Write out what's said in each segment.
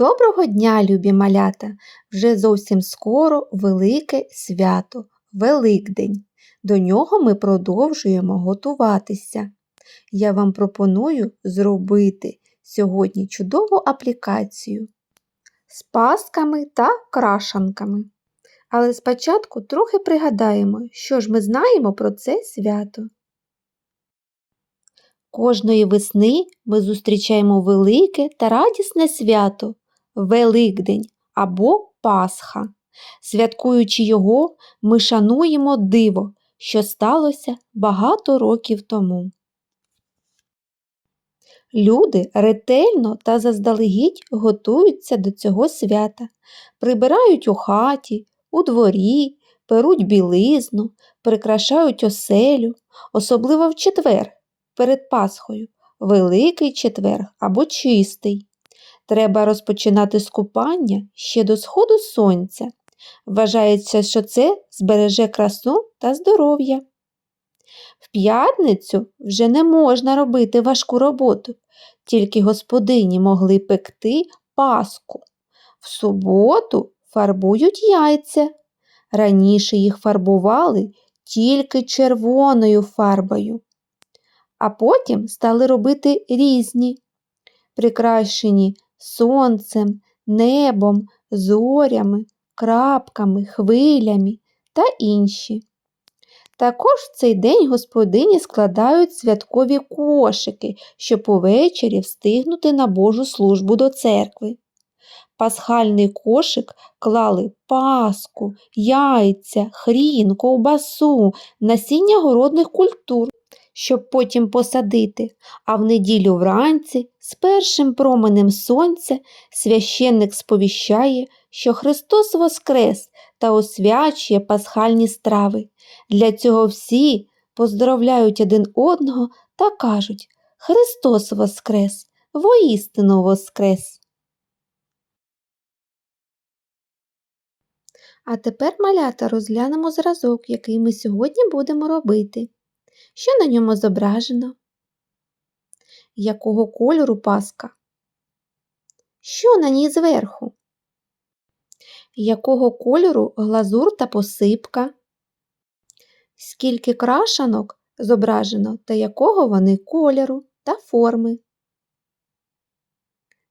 Доброго дня, любі малята! Вже зовсім скоро велике свято, Великдень. До нього ми продовжуємо готуватися. Я вам пропоную зробити сьогодні чудову аплікацію з пастками та крашанками. Але спочатку трохи пригадаємо, що ж ми знаємо про це свято. Кожної весни ми зустрічаємо велике та радісне свято Великдень або Пасха. Святкуючи його, ми шануємо диво, що сталося багато років тому. Люди ретельно та заздалегідь готуються до цього свята, прибирають у хаті, у дворі, перуть білизну, прикрашають оселю, особливо в четвер перед Пасхою, Великий четверг або чистий. Треба розпочинати з купання ще до сходу сонця. Вважається, що це збереже красу та здоров'я. В п'ятницю вже не можна робити важку роботу, тільки господині могли пекти паску. В суботу фарбують яйця. Раніше їх фарбували тільки червоною фарбою, а потім стали робити різні, прикрашені сонцем, небом, зорями, крапками, хвилями та інші. Також в цей день господині складають святкові кошики, щоб увечері встигнути на Божу службу до церкви. Пасхальний кошик клали паску, яйця, хрін, ковбасу, насіння городних культур щоб потім посадити, а в неділю вранці з першим променем сонця священник сповіщає, що Христос воскрес та освячує пасхальні страви. Для цього всі поздоровляють один одного та кажуть Христос воскрес, воістину воскрес. А тепер малята розглянемо зразок, який ми сьогодні будемо робити. Що на ньому зображено? Якого кольору паска? Що на ній зверху? Якого кольору глазур та посипка? Скільки крашанок зображено та якого вони кольору та форми?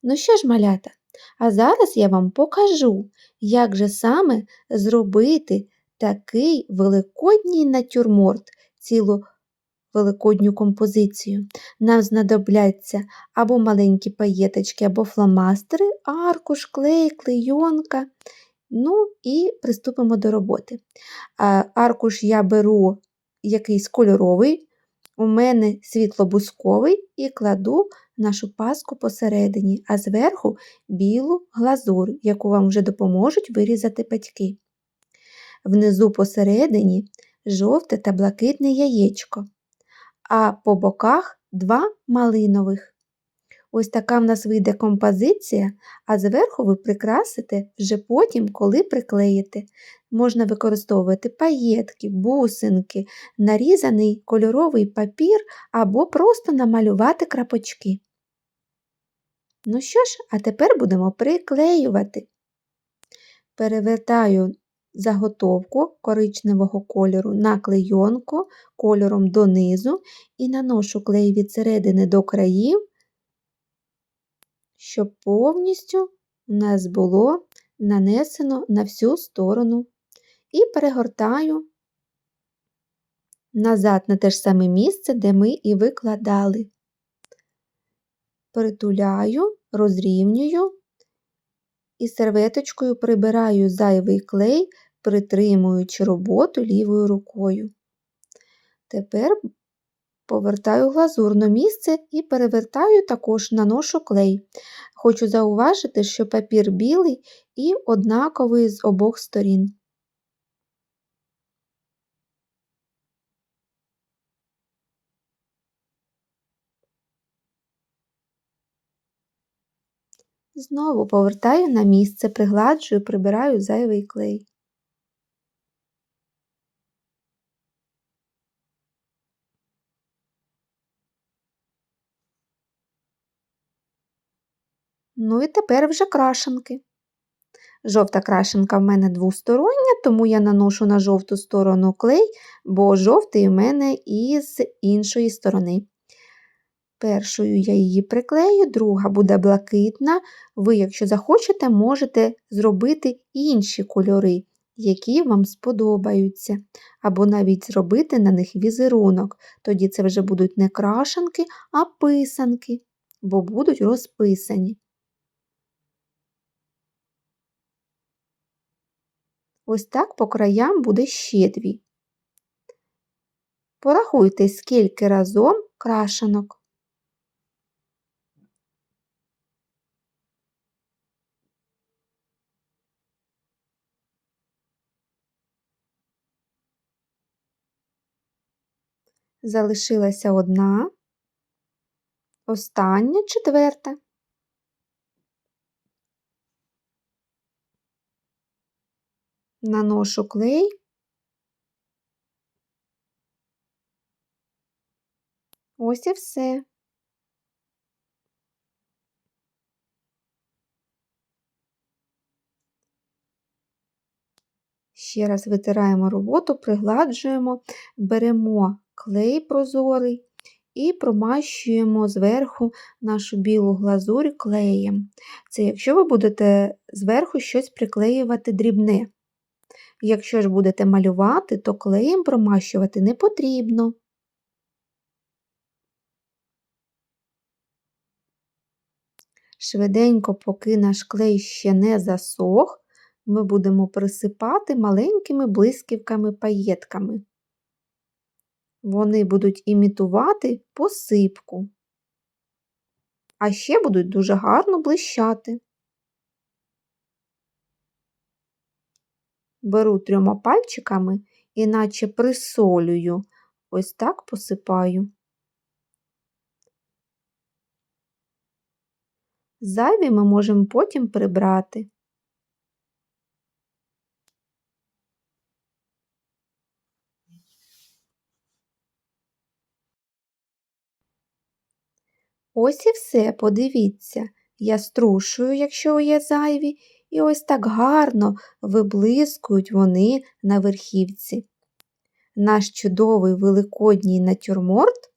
Ну що ж, малята, а зараз я вам покажу, як же саме зробити такий великодній натюрморт, цілу великодню композицію. Нам знадобляться або маленькі паєточки, або фломастери, аркуш, клей, клейонка. Ну і приступимо до роботи. Аркуш я беру якийсь кольоровий, у мене світло-бусковий і кладу нашу паску посередині, а зверху білу глазур, яку вам вже допоможуть вирізати батьки. Внизу посередині жовте та блакитне яєчко а по боках два малинових. Ось така в нас вийде композиція, а зверху ви прикрасите вже потім, коли приклеїте. Можна використовувати паєтки, бусинки, нарізаний кольоровий папір або просто намалювати крапочки. Ну що ж, а тепер будемо приклеювати. Перевертаю заготовку коричневого кольору на клейонку кольором донизу і наношу клей від середини до країв, щоб повністю у нас було нанесено на всю сторону. І перегортаю назад на те ж саме місце, де ми і викладали. Притуляю, розрівнюю і серветочкою прибираю зайвий клей, притримуючи роботу лівою рукою. Тепер повертаю глазур на місце і перевертаю також наношу клей. Хочу зауважити, що папір білий і однаковий з обох сторін. Знову повертаю на місце, пригладжую, прибираю зайвий клей. Ну і тепер вже крашенки. Жовта крашенка в мене двостороння, тому я наношу на жовту сторону клей, бо жовтий у мене із іншої сторони. Першою я її приклею, друга буде блакитна. Ви, якщо захочете, можете зробити інші кольори, які вам сподобаються, або навіть зробити на них візерунок. Тоді це вже будуть не крашенки, а писанки, бо будуть розписані. Ось так по краям буде ще дві. Порахуйте, скільки разом крашенок. Залишилася одна, остання четверта. Наношу клей. Ось і все. Ще раз витираємо роботу, пригладжуємо, беремо клей прозорий і промащуємо зверху нашу білу глазурь клеєм. Це якщо ви будете зверху щось приклеювати дрібне. Якщо ж будете малювати, то клеєм промащувати не потрібно. Швиденько, поки наш клей ще не засох, ми будемо присипати маленькими блисківками паєтками. Вони будуть імітувати посипку, а ще будуть дуже гарно блищати. Беру трьома пальчиками і наче присолюю, ось так посипаю. Зайві ми можемо потім прибрати. Ось і все, подивіться, я струшую, якщо є зайві, і ось так гарно виблискують вони на верхівці. Наш чудовий великодній натюрморт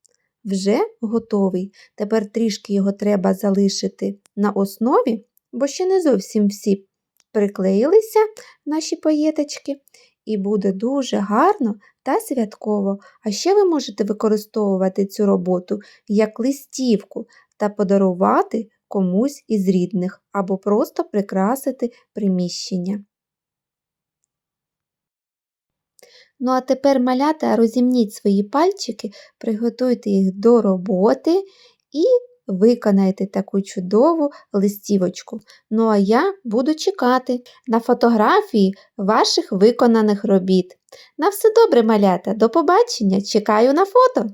вже готовий. Тепер трішки його треба залишити на основі, бо ще не зовсім всі приклеїлися наші паєточки, і буде дуже гарно та святково. А ще ви можете використовувати цю роботу як листівку та подарувати комусь із рідних або просто прикрасити приміщення. Ну, а тепер малята розімніть свої пальчики, приготуйте їх до роботи і виконайте таку чудову листівочку. Ну, а я буду чекати на фотографії ваших виконаних робіт. На все добре, малята, до побачення! Чекаю на фото!